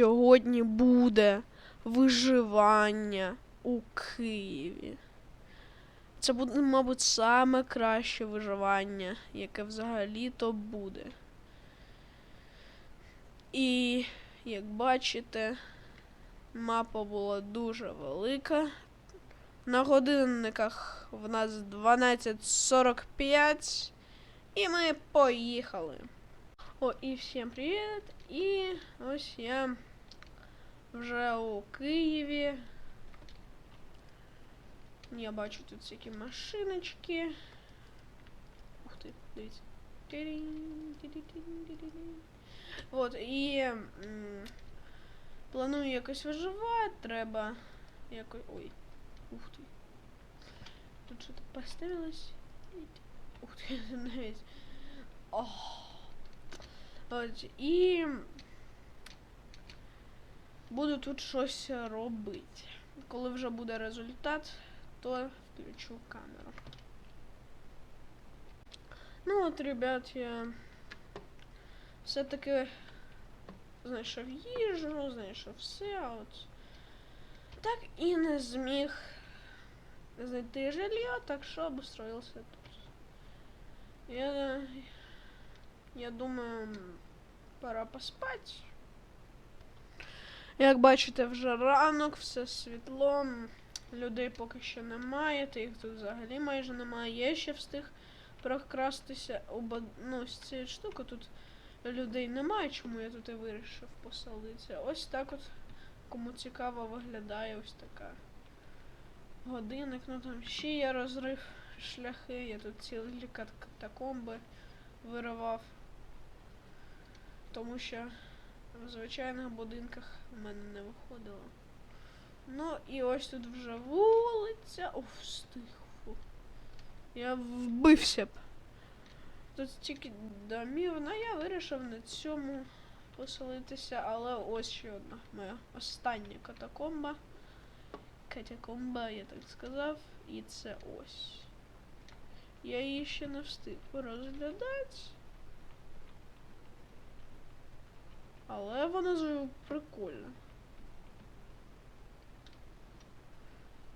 сьогодні буде виживання у Києві. Це буде, мабуть, саме краще виживання, яке взагалі-то буде. І, як бачите, мапа була дуже велика. На годинниках в нас 12.45. І ми поїхали. О, і всім привіт! І ось я вже у Києві. Я бачу тут всякі машиночки. Ух ти, дивіться. Тирін, тирін, тирін. От, і м, планую якось виживати, треба якось. Ой. Ух ти. Тут що-то поставилось. Ух ти, навіть. Ох. От, і буду тут щось робити. Коли вже буде результат, то включу камеру. Ну от, ребят, я все-таки знайшов їжу, знайшов все, а от так і не зміг знайти жилье, так що обустроївся тут. Я, я думаю, пора поспати. Як бачите, вже ранок, все світло, людей поки що немає, та їх тут взагалі майже немає. Я ще встиг прокрастися бо- ну, з цієї штуки тут людей немає, чому я тут і вирішив поселитися. Ось так от, кому цікаво виглядає ось така годинник. Ну там ще є розрив шляхи, я тут цілі кат- катакомби виривав. Тому що в звичайних будинках в мене не виходило. Ну і ось тут вже вулиця. Стих. Фу. Я вбився б. Тут стільки домів, ну я вирішив на цьому поселитися, але ось ще одна моя остання катакомба. Катакомба, я так сказав, і це ось. Я її ще не встиг порозглядати. Але вона ж прикольна.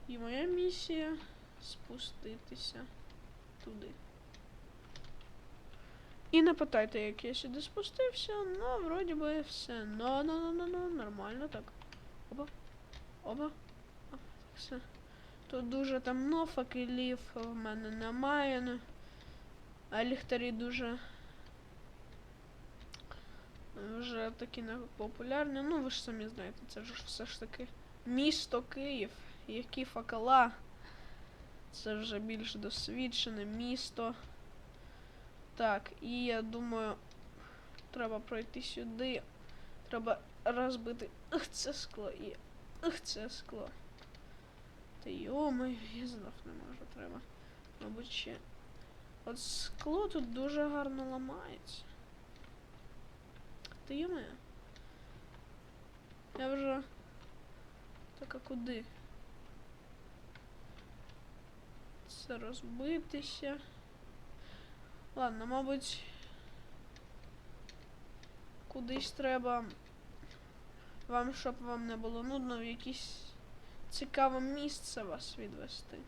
І моя місія спуститися туди. І не питайте, як я сюди спустився, ну, вроді би все. Ну, ну, ну, ну, ну, нормально так. Оба. Оба. А, все. Тут дуже темно, факелів в мене немає. ну. А ліхтарі дуже вже такі не популярні. Ну, ви ж самі знаєте, це ж все ж таки місто Київ. Які факела. Це вже більш досвідчене місто. Так, і я думаю, треба пройти сюди. Треба розбити. Ух, це скло і. Ух, це скло. Та йомаю, я знов не можу, треба. Мабуть, ще. От скло тут дуже гарно ламається. Та йомаю. Я вже. Так а куди? Це розбитися. Ладно, мабуть. Кудись треба. Вам, щоб вам не було нудно, в якесь цікаве місце вас відвести.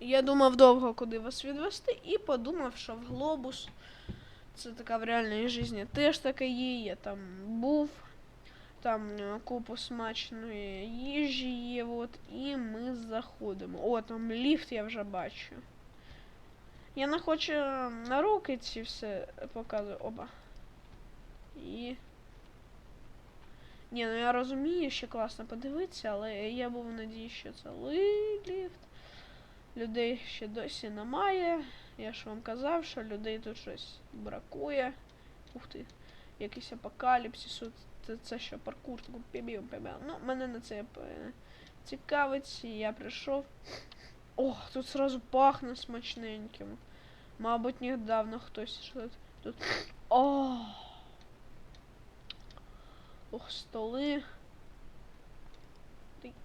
Я думав довго, куди вас відвести, і подумав, що в глобус. Це така в реальній житті теж таке є. Я там був. Там е, купу смачної їжі є, от, і ми заходимо. О, там ліфт я вже бачу. Я не хочу на руки ці все показую. Оба. І. Ні, ну я розумію, що класно подивитися, але я був надії, що це ліфт. Людей ще досі немає. Я ж вам казав, що людей тут щось бракує. Ух ти, якийсь апокаліпсис. Це, це що, паркур, пібів, пібів. Ну, мене на це е, цікавить, і я прийшов. О, тут сразу пахне смачненьким. Мабуть, недавно хтось що тут. О! Ох, столи.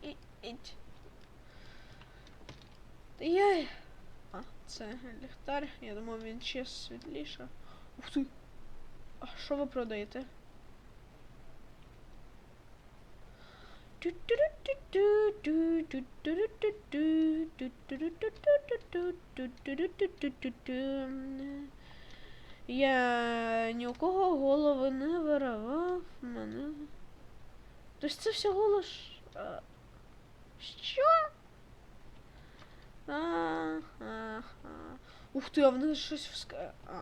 І- іть. Та я. А, це ліхтар. Я думав, він ще світліше. Ух ти. що ви продаєте? Я ні у кого голови не виривав мене. Тобто це все голос. Що? Ух ти, а в них щось вска. А.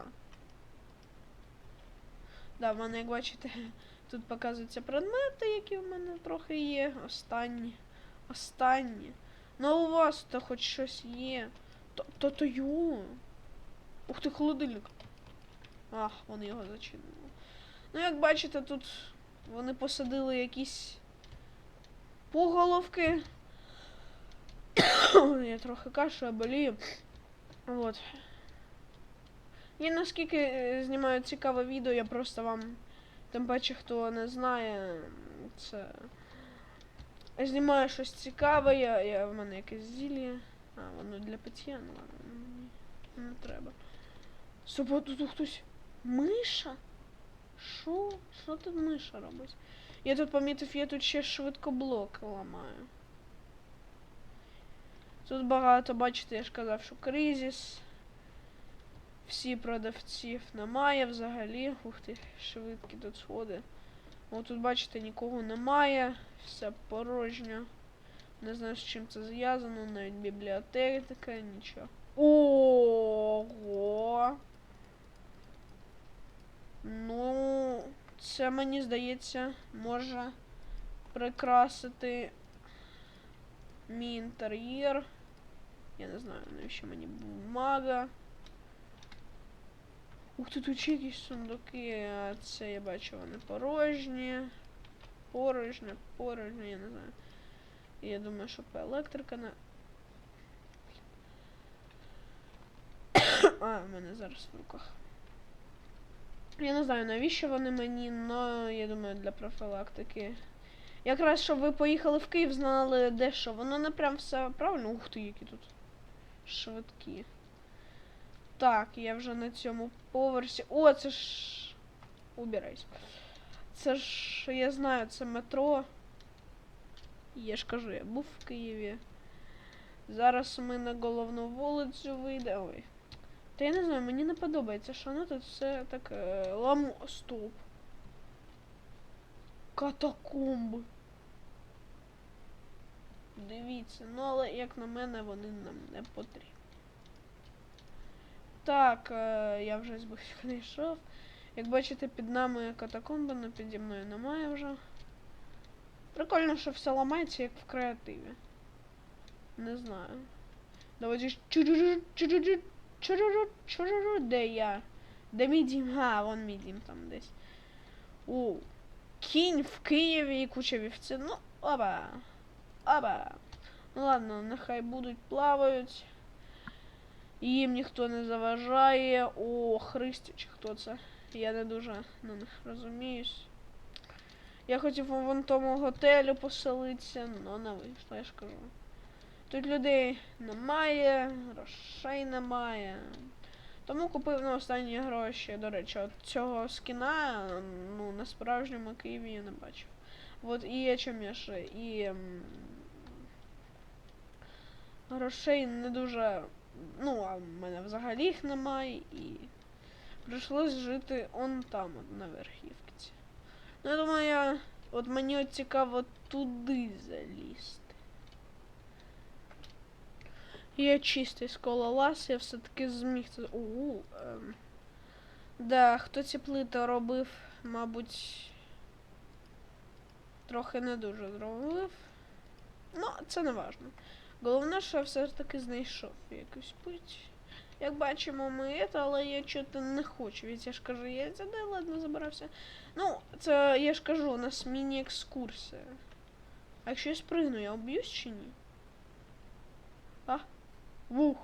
Да, в мене, як бачите, тут показуються предмети, які в мене трохи є. Останні. Останні. Ну у вас то хоч щось є. То то, то йо. Ух ти, холодильник. Ах, вони його зачинили. Ну, як бачите, тут вони посадили якісь поголовки. Я трохи кашу, болію. Вот. І наскільки е, знімаю цікаве відео, я просто вам, тим паче, хто не знає, це. Я знімаю щось цікаве, я, я, в мене якесь зілля. А, воно для пиття, ну ладно, мені не треба. Стоп, тут хтось. Миша? Що? Що тут миша робить? Я тут помітив, я тут ще швидкоблок ламаю. Тут багато, бачите, я ж казав, що кризис. Всі продавців немає взагалі. Ух ти, швидкі тут сходи. О, тут, бачите, нікого немає. Все порожньо. Не знаю, з чим це зв'язано, навіть бібліотека, нічого. Ого! Ну, це мені здається, може прикрасити мій інтер'єр. Я не знаю, навіщо мені бумага. Ух ти, тут ще якісь сундуки, це я бачу, вони порожні. Порожня, порожня, я не знаю. Я думаю, що по електрика на. а, в мене зараз в руках. Я не знаю, навіщо вони мені, але я думаю, для профілактики. Якраз щоб ви поїхали в Київ, знали де що. Воно не прям все правильно. Ух ти, які тут швидкі. Так, я вже на цьому поверсі. О, це ж. Убирайся. Це ж, я знаю, це метро. Я ж кажу, я був в Києві. Зараз ми на головну вулицю вийдемо. Та я не знаю, мені не подобається, що воно тут все так е, ламо. Стоп. Катакомби. Дивіться, ну але як на мене вони нам не потрібні. Так, е, я вже збив знайшов. Як бачите, під нами катакомби, але піді мною немає вже. Прикольно, що все ламається, як в креативі. Не знаю. Давайте чу-чу-чу, де я? Де мій дім? А, вон мій дім там десь. У. Кінь в Києві і куча вівців. Ну, оба. Оба. Ну ладно, нехай будуть плавають. Їм ніхто не заважає. О, Христі, чи хто це? Я не дуже на них розуміюсь. Я хотів вон тому готелю поселитися, але не вийшло, я ж кажу. Тут людей немає, грошей немає. Тому купив на останні гроші. До речі, от цього скіна ну, на справжньому Києві я не бачив. От і є чим я ще. І грошей не дуже. Ну, а в мене взагалі їх немає і прийшлось жити он там, на верхівці. Ну, я думаю, я. От мені от цікаво туди залізти. Я чистий скалолаз, я все-таки зміг це. Ем. Да, хто ці плити робив, мабуть, трохи не дуже зробив. Ну, це не важно. Головне, що я все ж таки знайшов якусь путь. Як бачимо, ми це, але я чого не хочу. Ведь я ж кажу, я це сюди ладно забирався. Ну, це я ж кажу, у нас міні-екскурсія. А якщо я спригну, я уб'юсь чи ні? А? Вух!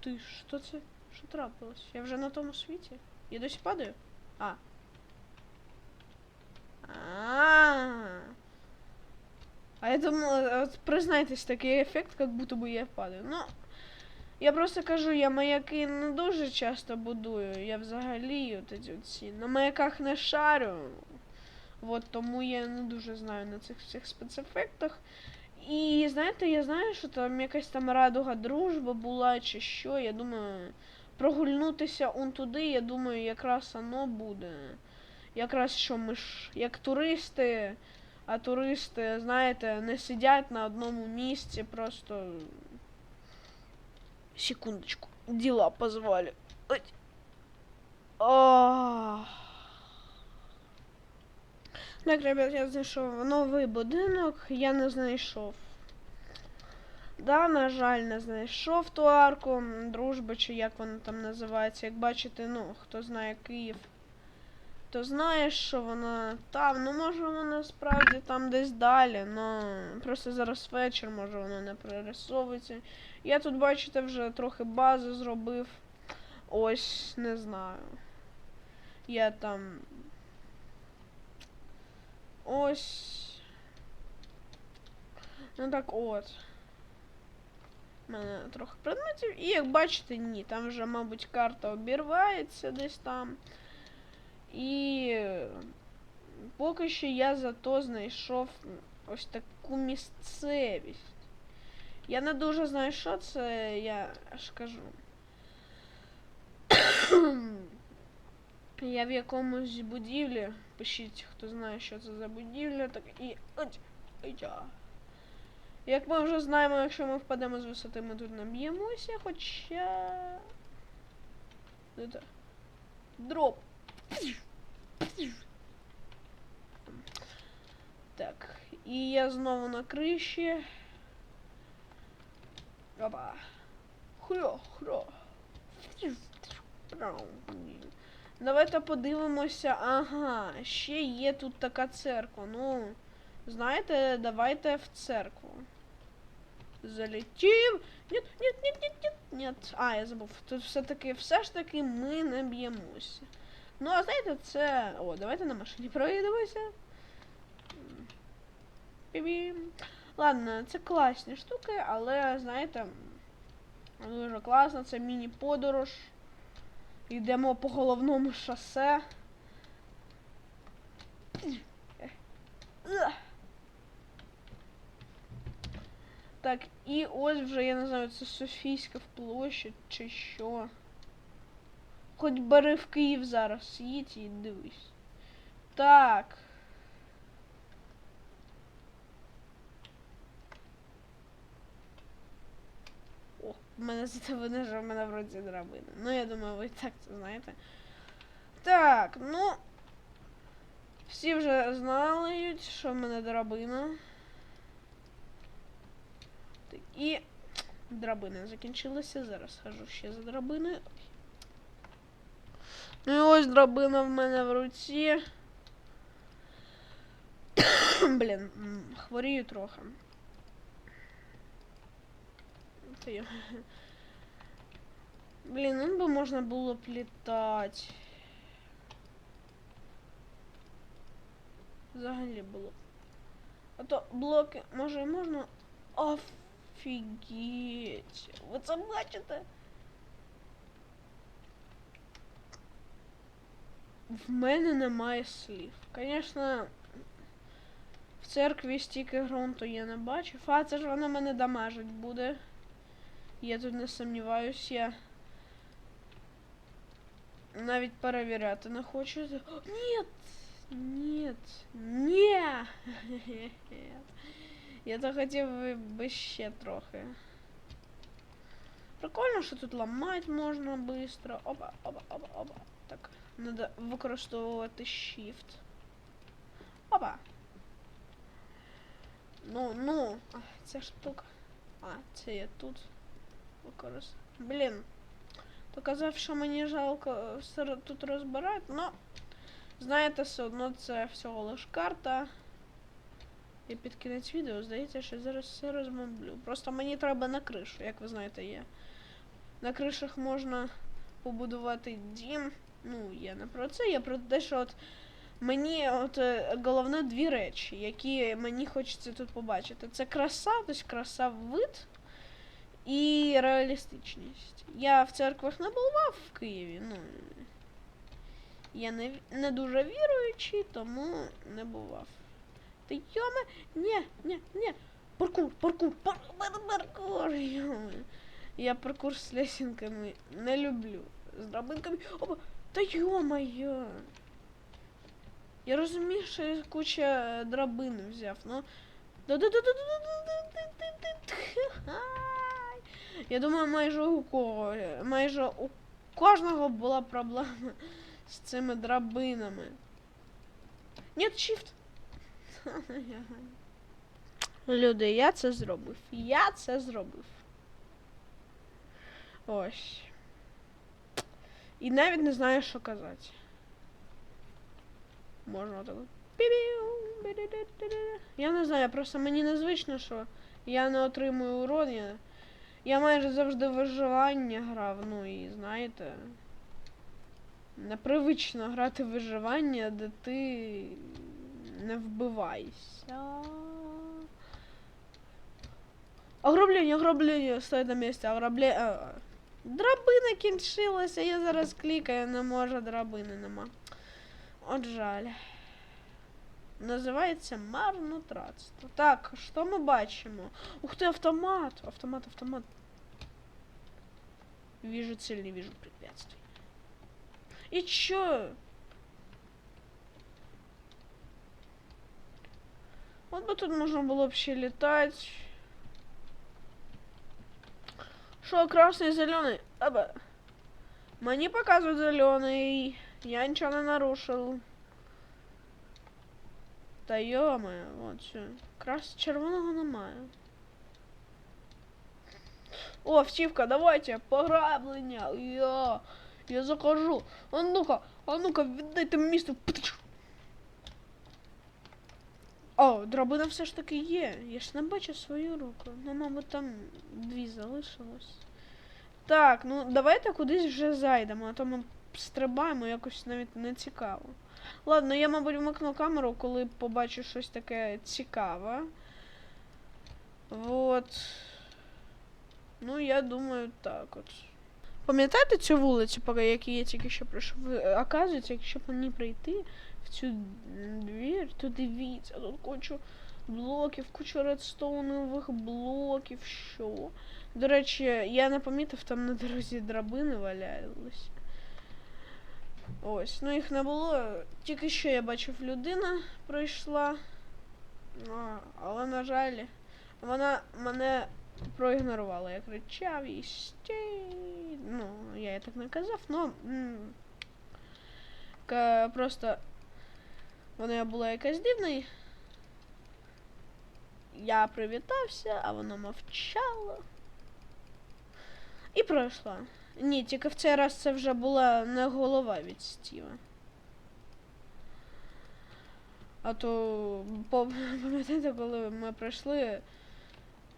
Ти що це? Що трапилось? Я вже на тому світі? Я досі падаю? А. А. А. А я думала, от признайтесь, такий ефект, как будто бы я падаю. Ну, Я просто кажу, я маяки не дуже часто будую. Я взагалі от ці, ці на маяках не шарю. От тому я не дуже знаю на цих всіх спецефектах. І знаєте, я знаю, що там якась там радуга дружба була чи що. Я думаю, прогульнутися он туди, я думаю, якраз воно буде. Якраз що ми ж як туристи, а туристи, знаєте, не сидять на одному місці, просто. Секундочку. Дела позвали. Так, ребят, я знайшов новий будинок, я не знайшов. Да, на жаль, не знайшов ту арку дружби, чи як вона там називається. Як бачите, ну, хто знає Київ, то знає, що вона там. Ну, може, вона справді там десь далі, ну просто зараз вечір, може воно не перерисовується. Я тут, бачите, вже трохи бази зробив. Ось, не знаю. Я там. Ось. Ну так от. У мене трохи предметів. І як бачите, ні, там вже, мабуть, карта обірвається десь там. І поки що я зато знайшов ось таку місцевість. Я не дуже знаю, що це, я аж кажу. Я в якомусь будівлі. Пишіть, хто знає, що це за будівля, так і. Як ми вже знаємо, якщо ми впадемо з висоти, ми тут наб'ємося, хоча. Это... Дроп. Так, і я знову на криші. Опа. Хро, хро. Давайте подивимося. Ага, ще є тут така церква. Ну, знаєте, давайте в церкву. Залетів. Ні, ні, ні, ні, ні, ні. А, я забув. Тут все-таки, все ж таки ми не б'ємося. Ну, а знаєте, це. О, давайте на машині проїдемося. Бі-бім. Ладно, це класні штуки, але, знаєте, дуже класно, це міні-подорож. Йдемо по головному шосе. Так, і ось вже, я не знаю, це Софійська площадь чи що. Хоч бери в Київ зараз, їдь і дивись. Так. О, в мене за не ж, в мене вроді драбина. Ну, я думаю, ви так це знаєте. Так, ну. Всі вже знають, що в мене драбина. Так, і драбина закінчилася. Зараз хожу ще за драбиною. І ось драбина в мене в руці. Блін, хворію трохи. Блін, ну би можна було б літати. Взагалі було. А то блоки, може, можна. Офігеть. Ви це бачите? В мене немає слів. Звісно, в церкві стільки ґрунту я не бачив. А це ж вона мене дамажить буде. Я тут не сумніваюсь, я навіть перевіряти не хочу. Ні! Ні! Ні! Я то хотів би- ще трохи. Прикольно, що тут ламати можна швидко. Опа, опа, опа, опа. Так, треба використовувати shift. Опа. Ну, ну, а, ця штука. А, це я тут використовую. Блін. То казав, що мені жалко все тут розбирати, но знаєте, все одно це всього лиш карта. І під кінець відео, здається, що зараз все розмовлю. Просто мені треба на кришу, як ви знаєте, є. На кришах можна побудувати дім. Ну, я не про це, я про те, що от мені от е, головне дві речі, які мені хочеться тут побачити. Це краса, тобто краса вид і реалістичність. Я в церквах не бував в Києві, ну. Я не, не дуже віруючий, тому не бував. Та йоме, ні, ні, ні. Паркур, паркур, пар, пар, паркур. Йоме. Я паркур з лесінками не люблю. З драбинками. Опа, та йо-моє. Я розумію, що я куча е, драбин взяв, ну. Я думаю, майже у кого, майже у кожного була проблема з цими драбинами. Нет, shift. Люди, я це зробив. Я це зробив. Ось. І навіть не знаю, що казати. Можна так. Я не знаю, просто мені незвично, що я не отримую урон. Я, я майже завжди виживання грав, ну і знаєте. Непривично грати в виживання, де ти не вбиваєшся. Ограблення, ограблення, стой на місці, ограблення. Драбина кінчилася, я зараз клікаю, не можу, драбини нема. От жаль. Називається марнотратство. Так, що ми бачимо? Ух ти, автомат! Автомат, автомат. Вижу цель, не вижу препятствий. И чё? Вот бы тут можно было вообще летать. Что, красный, зеленый? Оба. Мне показывают зеленый. Я ничего не нарушил. Та йоме, от що. Крас червоного немає. О, автівка, давайте, пограблення. Я, я захожу. А ну-ка, а ну-ка, віддайте місто. Птич. О, драбина все ж таки є. Я ж не бачу свою руку. Ну, мабуть, там дві залишилось. Так, ну давайте кудись вже зайдемо, а то ми стрибаємо якось навіть не цікаво. Ладно, я, мабуть, вмикну камеру, коли побачу щось таке цікаве. Вот. Ну, я думаю, так от. Пам'ятаєте цю вулицю, по якій я тільки що пройшов? Ви, Оказується, якщо по ній прийти в цю двір, то дивіться, тут кучу блоків, кучу редстоунових блоків, що. До речі, я не помітив, там на дорозі драбини валялись. Ось, ну їх не було. Тільки що я бачив, людина пройшла. А, але, на жаль, вона мене проігнорувала. Я кричав стій. Ну, я їй так не казав, ну. Просто вона була якась дивна. Я привітався, а вона мовчала. І пройшла. Ні, тільки в цей раз це вже була не голова від Стіва. А то пам'ятаєте, коли ми прийшли,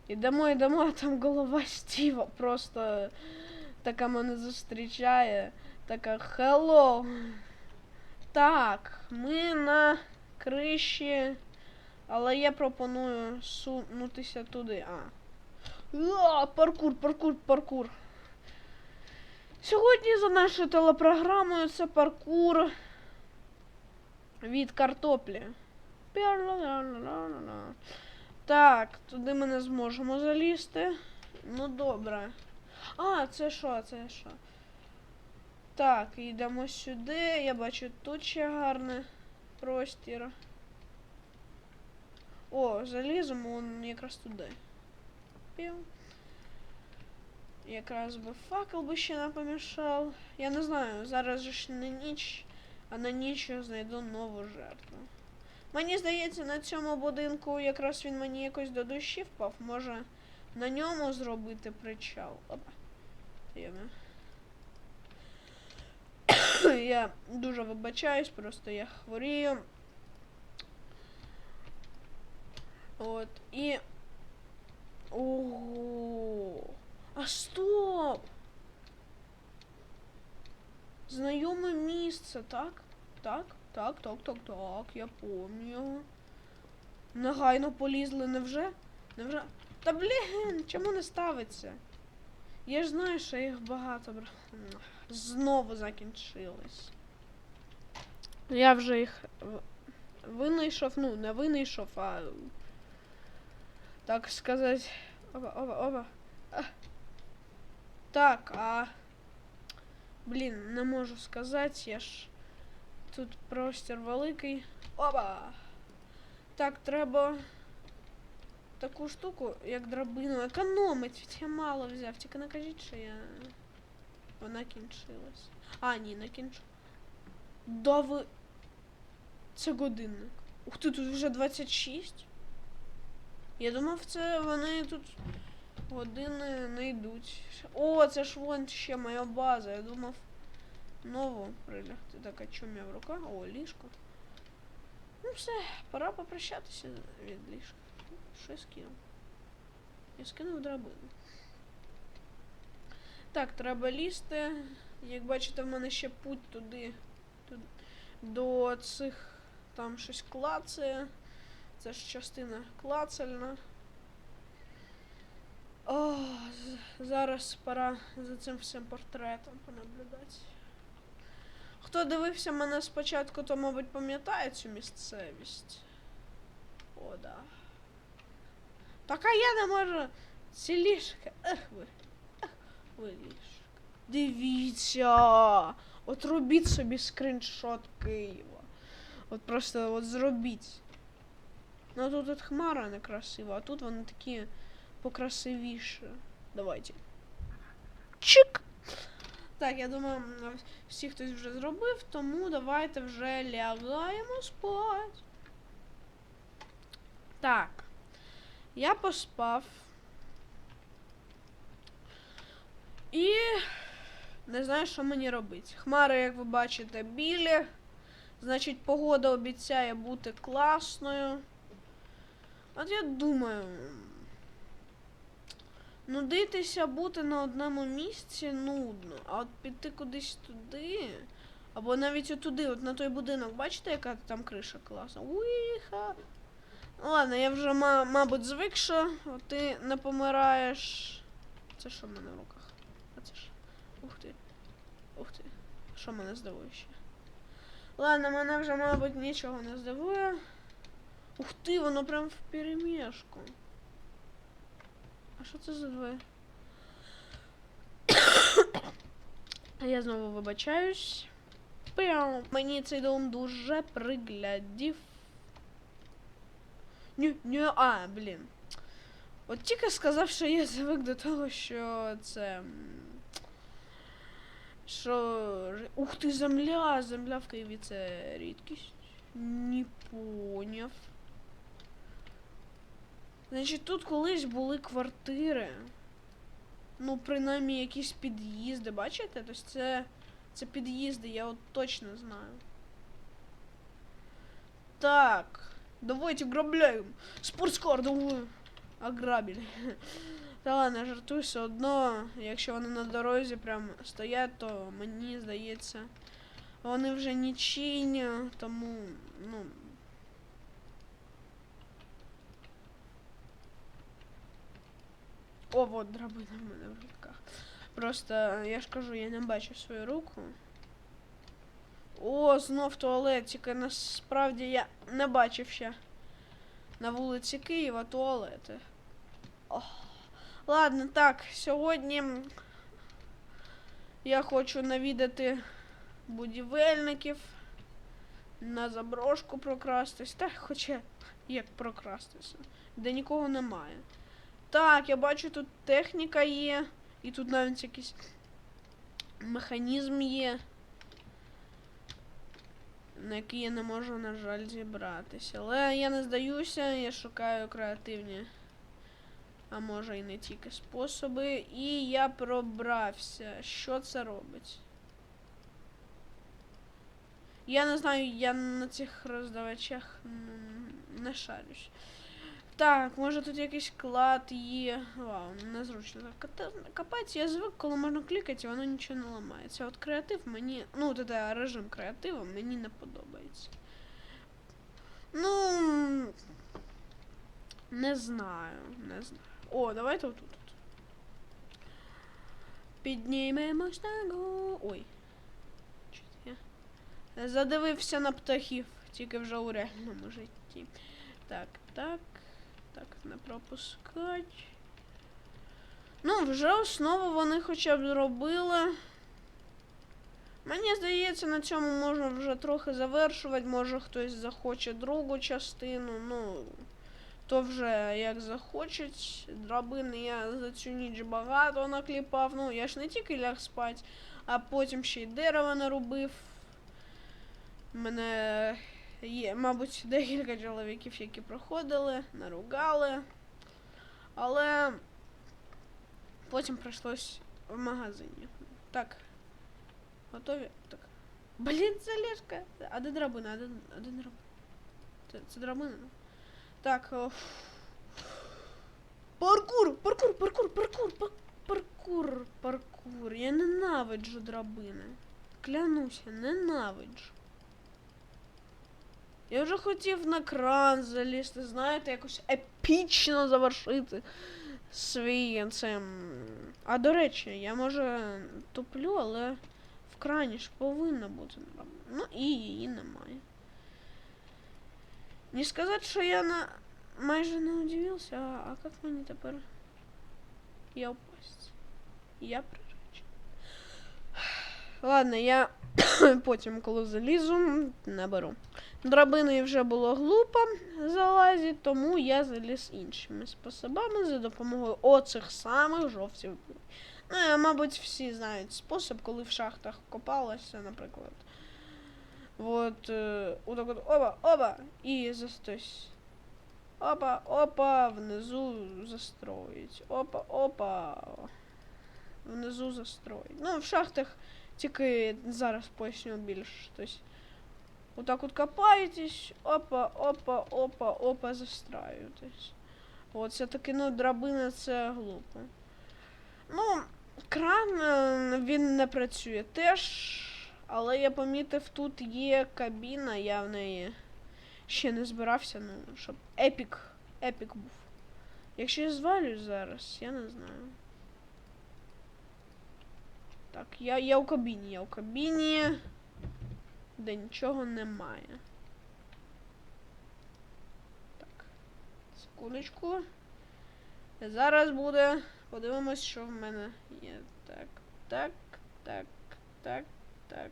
ідемо, йдемо, а там голова Стіва просто така мене зустрічає. Така хелло. Так, ми на криші, але я пропоную сунутися туди. А. А, паркур, паркур, паркур. Сьогодні за нашою телепрограмою це паркур від картоплі. Так, туди ми не зможемо залізти. Ну добре. А, це що, це що? Так, йдемо сюди. Я бачу тут ще гарний простір. О, заліземо вон якраз туди. Пів. Якраз би факел би ще не помішав. Я не знаю, зараз же ж не ніч, а на ніч я знайду нову жертву. Мені здається, на цьому будинку якраз він мені якось до душі впав. Може на ньому зробити причал. Опа. Я дуже вибачаюсь, просто я хворію. От, і. Ого. А стоп! Знайоме місце, так? Так, так, так, так, так, я пам'ятаю. Негайно полізли, невже? Невже? Та блін, чому не ставиться? Я ж знаю, що їх багато знову закінчились. Я вже їх винайшов, ну, не винайшов, а так сказати. Опа, опа, опа. Так, а. Блін, не можу сказати, я ж. Тут простір великий. Опа! Так, треба таку штуку, як драбину, економить. Ведь я мало взяв. Тільки не кажіть, що я. Вона кінчилась. А, ні, не кінчу. Да ви. Це годинник. Ух ти, тут вже 26. Я думав, це вони тут години не йдуть. О, це ж вон ще моя база. Я думав нову прилягти. Так, а чому я в руках? О, ліжко. Ну все, пора попрощатися від ліжка. Що я скинув? Я скинув драбину. Так, треба лізти. Як бачите, в мене ще путь туди. туди до цих там щось клацає. Це ж частина клацальна. О, зараз пора за цим всім портретом понаблюдати. Хто дивився мене спочатку, то, мабуть, пам'ятає цю місцевість. О, да. Так а я не можу. Ці ліжка. Ех ви. Ех ви ліжка. Дивіться. От робіть собі скріншот Києва. От просто от зробіть. Ну тут от хмара не красива, а тут вони такі покрасивіші. Давайте. Чик! Так, я думаю, всі хтось вже зробив, тому давайте вже лягаємо спать. Так. Я поспав. І не знаю, що мені робити. Хмари, як ви бачите, білі. Значить, погода обіцяє бути класною. От я думаю. Нудитися бути на одному місці нудно. А от піти кудись туди. Або навіть отуди, от на той будинок, бачите, яка там криша класна? Уїха. Ладно, я вже, мабуть, звикша. Ти не помираєш. Це що в мене в руках? А це ж. Ух ти. Ух ти. Що мене здивує ще? Ладно, мене вже, мабуть, нічого не здивує. Ух ти, воно прям в перемішку. А що це за двоє? А я знову вибачаюсь. Пяу. Мені цей дом дуже приглядів. Ні, ні, а, блін. От тільки сказав, що я звик до того, що це. м, Що. ж- Ух ти, земля! Земля в Києві це рідкість. Не поняв. Значить, тут колись були квартири. Ну, принаймні, якісь під'їзди, бачите? Тобто це. Це під'їзди, я от точно знаю. Так. Давайте грабляем. Спортскар, давай. Ограбили. Та ладно, жартую все одно, якщо вони на дорозі прям стоять, то мені здається, вони вже нічийні, тому, ну. О, вот драбина в мене в руках. Просто, я ж кажу, я не бачу свою руку. О, знов туалет, тільки насправді я не бачив ще на вулиці Києва туалети. Ох. Ладно, так, сьогодні я хочу навідати будівельників, на заброшку прокрастись. Та хоча як прокрастися, де нікого немає. Так, я бачу, тут техніка є, і тут навіть якийсь механізм є на який я не можу, на жаль, зібратися. Але я не здаюся, я шукаю креативні, а може і не тільки способи. І я пробрався. Що це робить? Я не знаю, я на цих роздавачах не шарюсь. Так, може тут якийсь клад є. Вау, незручно так копати. Я звик, коли можна клікати, воно нічого не ламається. От креатив мені. Ну, от це режим креативу мені не подобається. Ну. Не знаю, не знаю. О, давайте отут. от. Піднімемось на го. Ой. Чуть я задивився на птахів, тільки вже у реальному житті. Так, так. Так, не пропускать. Ну, вже основу вони хоча б зробили. Мені здається, на цьому можна вже трохи завершувати. Може хтось захоче другу частину. Ну, то вже як захочуть. Драбини я за цю ніч багато накліпав. Ну, я ж не тільки ляг спать, а потім ще й дерево наробив. Мене є, мабуть, декілька чоловіків, які проходили, наругали. Але потім прийшлось в магазині. Так. Готові? Так. Блін, це ліжка. А де драбина? А де драбина? Це, це драбина? ну? Так. О. Паркур! Паркур, паркур, паркур, пар- паркур, паркур. Я ненавиджу драбини. Клянуся, ненавиджу. Я вже хотів на кран залізти, знаєте, якось епічно завершити свій цим. А до речі, я може туплю, але в крані ж повинна бути. Ну і її немає. Не сказати, що я на майже не удивився, а, як мені тепер я упасть? Я приречу. Ладно, я потім, коли залізу, наберу. Драбини вже було глупо залазити, тому я заліз іншими способами за допомогою оцих самих жовтів. Ну, мабуть, всі знають спосіб, коли в шахтах копалося, наприклад. Вот, е, отак от оба, оба, і застось. Опа, опа, внизу застроїть. Опа, опа. Внизу застроїть. Ну, в шахтах тільки зараз поясню більш. Тобто, отак от копаєтесь, опа, опа, опа, опа, застраюєтесь. От, це таки, ну, драбина це глупо. Ну, кран е, він не працює теж. Але я помітив, тут є кабіна, я в неї ще не збирався, ну, щоб епік, епік був. Якщо я звалюсь зараз, я не знаю. Так, я, я у кабіні, я у кабіні, де нічого немає. Так, секундочку. Зараз буде. Подивимось, що в мене є. Так, так, так, так, так.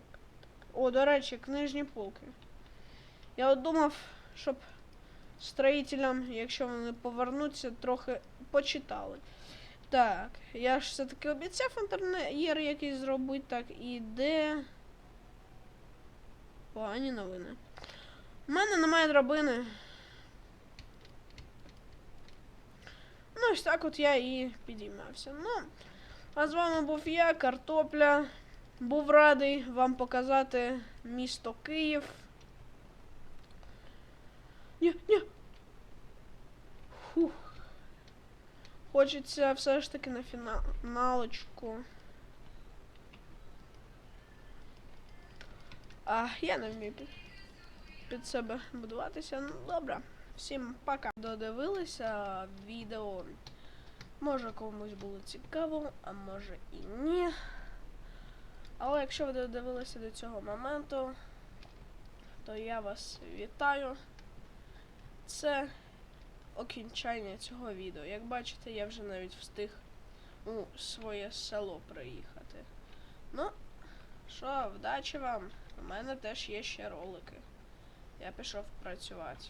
О, до речі, книжні полки. Я от думав, щоб строїтелям, якщо вони повернуться, трохи почитали. Так, я ж все-таки обіцяв інтер'єр якийсь зробити, так, і де. Погані новини. У мене немає драбини. Ну, ось так от я і підіймався. Ну, а з вами був я, картопля. Був радий вам показати місто Київ. Ні, ні. Фух. Хочеться все ж таки на фіналочку. А я не вмію під, себе будуватися. Ну, добре. Всім пока. Додивилися відео. Може комусь було цікаво, а може і ні. Але якщо ви додивилися до цього моменту, то я вас вітаю. Це окінчання цього відео. Як бачите, я вже навіть встиг у своє село приїхати. Ну, що, вдачі вам. У мене теж є ще ролики. Я пішов працювати.